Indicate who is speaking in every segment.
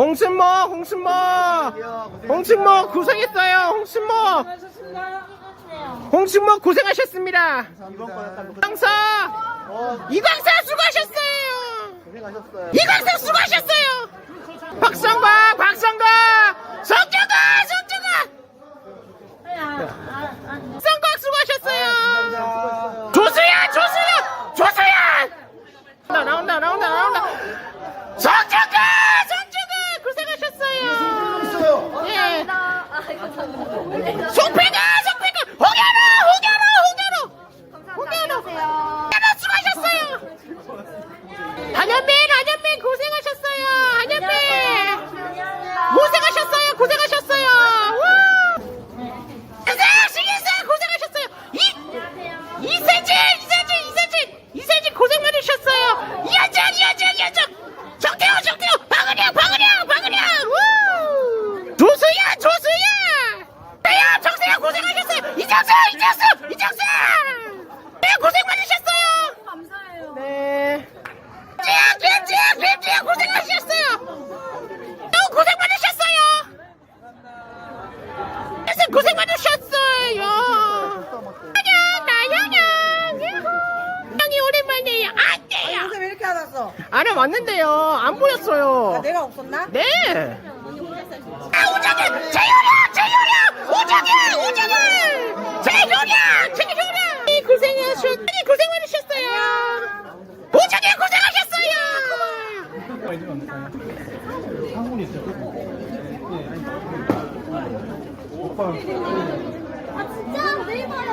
Speaker 1: 홍순모, 홍순모, 홍순모 고생했어요. 홍순모, 홍순모 고생하셨습니다. 이광사, 이광사 수고하셨어요. 이광사 수고하셨어요. 박성광, 박성광, 성주가, 성주가, 성광 수고하셨어요. 조수야, 조수야, 조수야. 나온다, 나온다, 나온다, 나온다. 성주가, 성주가 고생하셨어요.
Speaker 2: 있어요.
Speaker 1: 예. 송패가, 송패가, 홍야로, 홍야로, 홍야로, 홍야로, 홍야로 수고하셨어요. 한현민, 한현민 고생하셨어요. 한현민 고생하셨어요. 고생하셨어요. 와. 인생, 신인생 고생하셨어요. 이 이세진, 이세진, 이세진, 이세진 고생 많으셨어요. 이현정, 이현정, 이현정. 정태호, 정태호, 박은영, 박은영, 박은영. 우! 조수야, 조수야. 대야, 정세야 고생하셨어요. 이정수, 이정수, 이정수. 네, 고생 많으셨어요.
Speaker 3: 감사해요.
Speaker 1: 네. 쥐야, 쥐야, 쥐야, 쥐야 고생하셨어요. 또 고생 많으셨어요. 그래서 고생 많으셨어요. 안녕, 나연영. 형이 오랜만이에요. 안 돼요.
Speaker 3: 요새 왜 이렇게 안 왔어?
Speaker 1: 안에 왔는데요. 안 보였어요.
Speaker 3: 아, 내가 없었나?
Speaker 1: 네. 아, 우정이! 재효령! 재효령! 우정이! 우정이! 재효령! 재효령! 이 고생하셨, 아니, 고생 많으셨어요. 우정이 고생하셨어요.
Speaker 4: 아 진짜 왜 봐요?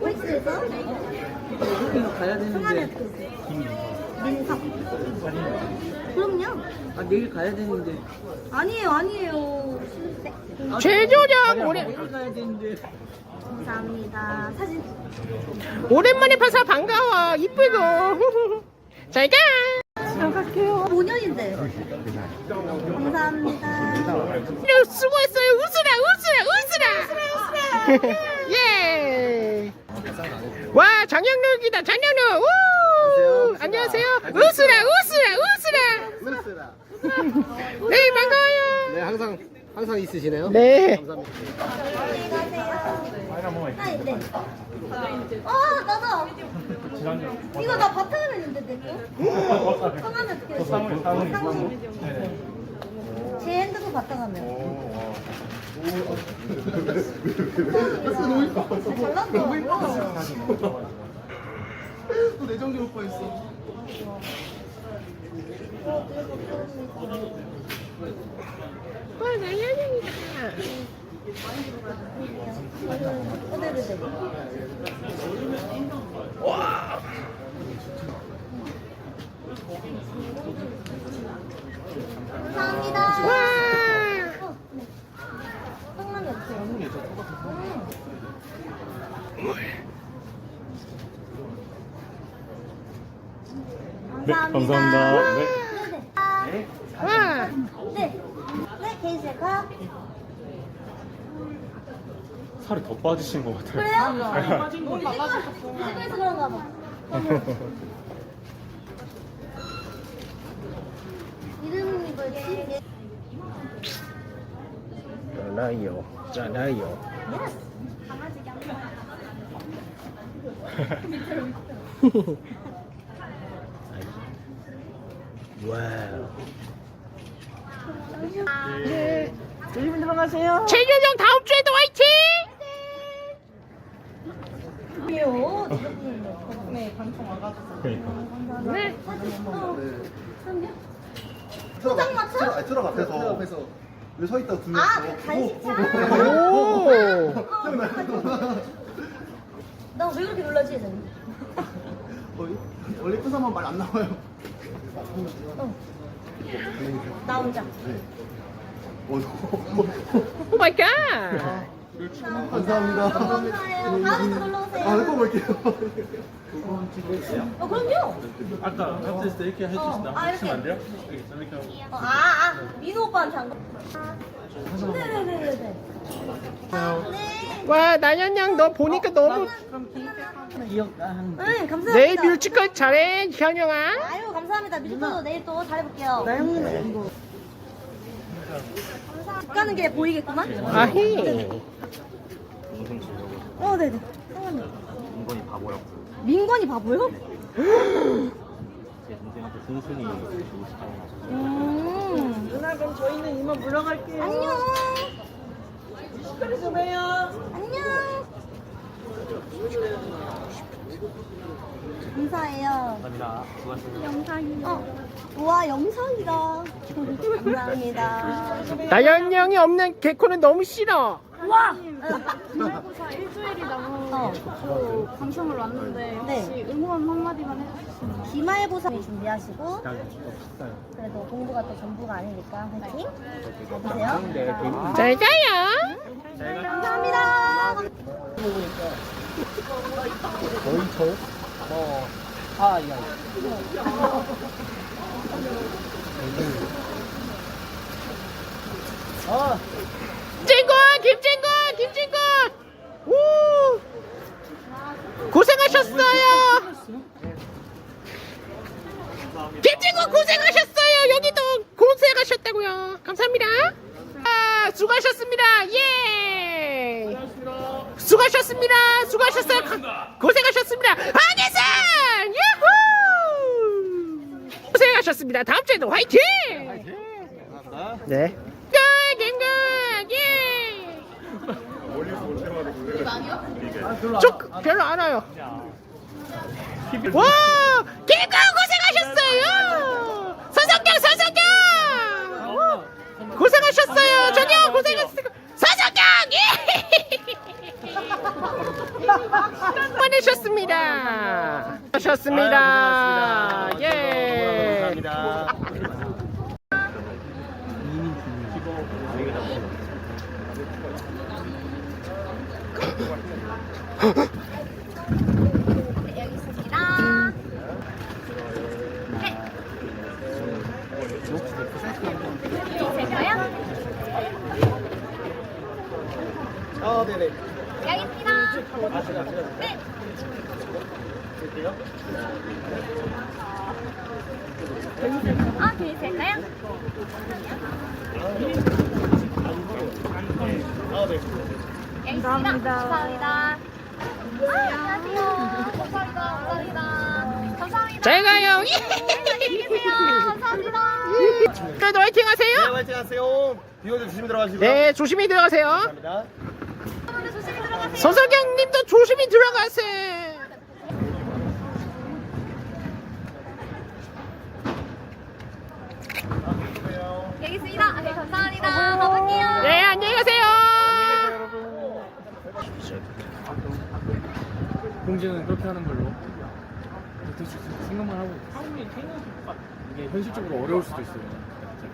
Speaker 4: OX에서?
Speaker 5: 가야 되는데
Speaker 4: 민석. 그럼요.
Speaker 5: 아 내일 가야 되는데
Speaker 4: 아니에요, 아니에요. 네,
Speaker 1: 재효령! 오래,
Speaker 5: 되는데
Speaker 4: 감사합니다. 사진.
Speaker 1: 오랜만에 봐서 반가워. 이쁘고. 잘 가.
Speaker 4: 5년인데. 감사합니다.
Speaker 1: 수고했어요. 웃으라, 웃으라, 웃으라. 예. 와, 장영록이다, 장영록. 우! 안녕하세요. 웃으라, 웃으라, 웃으라. 네, 반가워요.
Speaker 2: 네, 항상 항상 있으시네요.
Speaker 1: 네.
Speaker 2: 감사합니다.
Speaker 4: 안녕히 가세요. 아, 네. 아, 나도. 이거 나 바탕을 했는데, 내 거? 성함이 어떻게 되죠? 상훈. 제 핸드폰 바탕하면. 잘난다.
Speaker 2: 또 내정기 오빠 있어.
Speaker 1: 와, 나연이다.
Speaker 4: 어, 네네네. 감사합니다.
Speaker 1: 와.
Speaker 4: 어, 네. 없어요. 감사합니다.
Speaker 6: 감사합니다. 네.
Speaker 4: 네네. 아,
Speaker 1: 와.
Speaker 4: 네. 네, 개인셀카.
Speaker 6: 살이 더 빠지신 것 같아요.
Speaker 4: 그래요? 세배에서 그런가 봐. 이름이 뭐지?
Speaker 1: 잖아요. 잖아요. 와우. 네.
Speaker 3: 조심히 들어가세요.
Speaker 1: 최규정 다음 주에도 화이팅!
Speaker 3: 이요. 네, 방송 와가지고.
Speaker 6: 그러니까.
Speaker 1: 네.
Speaker 4: 포장 마차?
Speaker 2: 들어가, 아니, 들어가 앞에서 앞에서 여기 서 있다 두 명.
Speaker 4: 아, 그 간식차.
Speaker 1: 오.
Speaker 4: 나 왜 그렇게 놀라지?
Speaker 2: 어, 원래 예쁜 사람은 말안 나와요.
Speaker 4: 나 혼자.
Speaker 2: 네. 어,
Speaker 1: 오 마이 갓.
Speaker 2: 감사합니다.
Speaker 4: 다음에 또 놀러 오세요.
Speaker 2: 아, 꼭 올게요.
Speaker 4: 어, 그럼요.
Speaker 6: 아까 같이 때 이렇게
Speaker 4: 어, 아, 이렇게.
Speaker 6: 안 돼요? 이렇게 하고.
Speaker 4: 어, 아, 아, 민호 오빠한테 한 거. 네네네네. 네.
Speaker 1: 와, 나연양 너 보니까 너무
Speaker 5: 기억 한
Speaker 4: 응, 감사합니다.
Speaker 1: 내일 뮤지컬 잘해, 현영아.
Speaker 4: 아유, 감사합니다. 뮤지컬도 내일 또 잘해볼게요.
Speaker 5: 나영이는 이거
Speaker 4: 일하는 게 보이겠구만.
Speaker 1: 아히.
Speaker 2: 동생 주려고
Speaker 4: 어, 네네. 상관없
Speaker 2: 인건이 바보라고
Speaker 4: 민건이 바보요?
Speaker 2: 제 동생한테 순순히 주고 싶다고 하셔서
Speaker 4: 음.
Speaker 3: 누나 그럼 저희는 이만 물러갈게요.
Speaker 4: 안녕.
Speaker 3: 그래 좀 해요.
Speaker 4: 안녕. 감사해요.
Speaker 2: 감사합니다 수고하셨습니다
Speaker 4: 영상이. 어. 우와, 영상이다. 감사합니다.
Speaker 1: 나연형이 없는 개코는 너무 싫어.
Speaker 4: 와!
Speaker 7: 기말고사 일주일이 남은
Speaker 4: 어.
Speaker 7: 고 방송을 왔는데
Speaker 4: 네.
Speaker 7: 혹시 응원 한마디만 해주시면
Speaker 4: 기말고사 준비하시고 그래도 공부가 또 전부가 아니니까 화이팅! 해보세요.
Speaker 1: 잘 가요.
Speaker 4: 감사합니다.
Speaker 5: 거의 저? 뭐, 아, 이 거. 아,
Speaker 1: 찐군, 김찐군, 김찐군. 우. 고생하셨어요. 김찐군 고생하셨어요. 여기도 고생하셨다고요. 감사합니다. 아, 수고하셨습니다. 예. 수고하셨습니다. 수고하셨어요. 가- 고생하셨습니다. 안혜선! 유후! 고생하셨습니다. 다음 주에도 화이팅! 네. good, 예. 저 별로 안 와요. 와, 개가 고생하셨어요. 서성경, 서성경. 와, 고생하셨어요. 전혀 고생하셨어요. 서성경, 예. 보내셨습니다. 하셨습니다. 예.
Speaker 2: 감사합니다
Speaker 4: 여기 있습니다.
Speaker 2: 아 네네
Speaker 4: 여기 있습니다. 네. 아, 드릴 될까요?
Speaker 2: 아네
Speaker 4: 여기 있습니다. 감사합니다. 아, 안녕하세요. 감사합니다. 감사합니다. 감사합니다.
Speaker 1: 잘 가요.
Speaker 4: 안녕히 계세요. 감사합니다.
Speaker 1: 그래도 화이팅 하세요.
Speaker 2: 화이팅 하세요 비오도 조심히 들어가시고요
Speaker 1: 네, 조심히 들어가세요.
Speaker 2: 감사합니다
Speaker 4: 조심히 들어가세요.
Speaker 1: 서석영 님도 조심히 들어가세요.
Speaker 4: 여기 있습니다. 네, 감사합니다. 가볼게요.
Speaker 1: 네, 안녕히 가세요.
Speaker 6: 공지는 그렇게 하는 걸로 생각만 하고 이게 현실적으로 어려울 수도 있어요 갑자기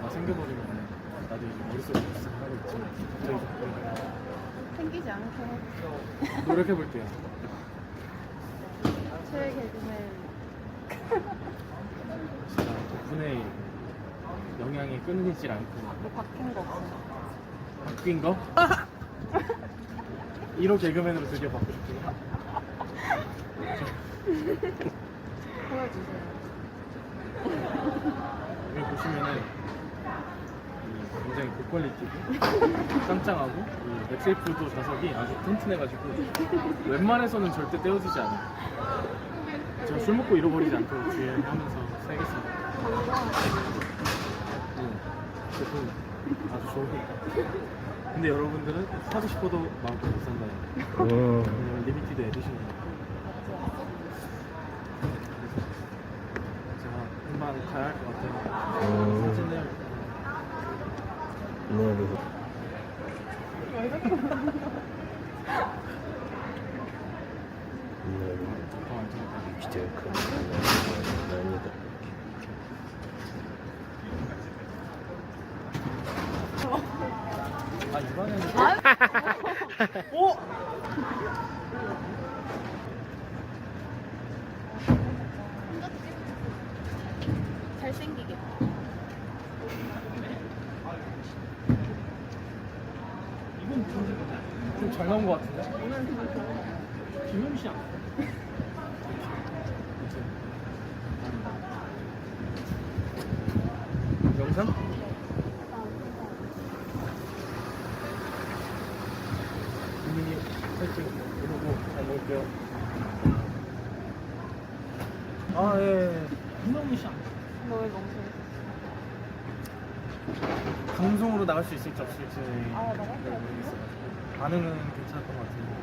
Speaker 6: 막 생겨버리면 나도 이제 머릿속에 하고 있지만 갑자기 좀
Speaker 7: 생기지 않게
Speaker 6: 노력해 볼게요
Speaker 7: 최애 개그맨
Speaker 6: 제가 덕분에 영향이 끊이질 않고
Speaker 7: 뭐 바뀐 거 없어요?
Speaker 6: 바뀐 거? 1호 개그맨으로 드디어 바꾸셨군요
Speaker 7: 보여주세요.
Speaker 6: 여기 보시면은 이 굉장히 고퀄리티고 짱짱하고 이 맥셀프도 좌석이 아주 튼튼해가지고 웬만해서는 절대 떼어지지 않아요. 제가 술 먹고 잃어버리지 않도록 주의하면서 살겠습니다. 음, 제품 아주 좋으니까. 근데 여러분들은 사고 싶어도 마음껏 못 산다는 거. 왜냐면 리미티드 에디션이니까. 그래서 제가 금방 가야 할 것 같아요. 사진을 더 완전히 아 이번에는
Speaker 7: 잘생기게.
Speaker 6: 좀잘 나온 것 같은데? 김현 씨 아니야? 영상? 파이팅 그러고 잘 먹을게요 아예
Speaker 7: 너왜 멍청해?
Speaker 6: 방송으로 나갈 수 있을지 없을지
Speaker 7: 아, 나갈
Speaker 6: 네? 모르겠어요. 반응은 괜찮았던 것 같은데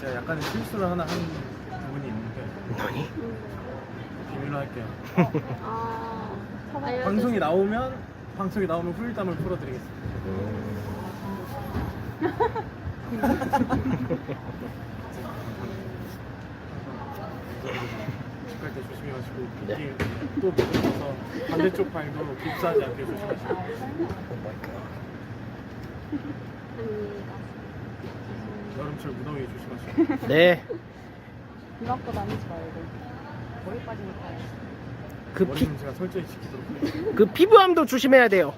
Speaker 6: 제가 약간의 실수를 하나 한 부분이 있는데.
Speaker 1: 너니?
Speaker 6: 비밀로 할게요.
Speaker 7: 아,
Speaker 6: 방송이 나오면 방송이 나오면 후일담을 풀어드리겠습니다 축구할 때 가시고 빗길 또 미끄러서 반대쪽 발도 깁스하지 않게 조심하시고 여름철 무더위 조심하시고
Speaker 1: 네.
Speaker 7: 비 맞고 다니지 말고. 머리 빠지니까.
Speaker 1: 그 피,
Speaker 6: 머리는 제가 철저히 지키도록 하겠습니다
Speaker 1: 그 피부암도 조심해야 돼요.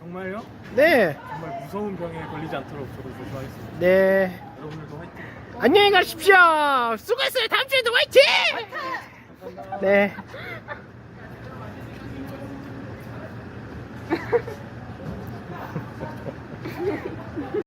Speaker 6: 정말요?
Speaker 1: 네.
Speaker 6: 정말 무서운 병에 걸리지 않도록 저도 조심하겠습니다
Speaker 1: 네.
Speaker 6: 여러분들도 화이팅
Speaker 1: 안녕히 가십시오. 수고했어요. 다음 주에도 화이팅! 네.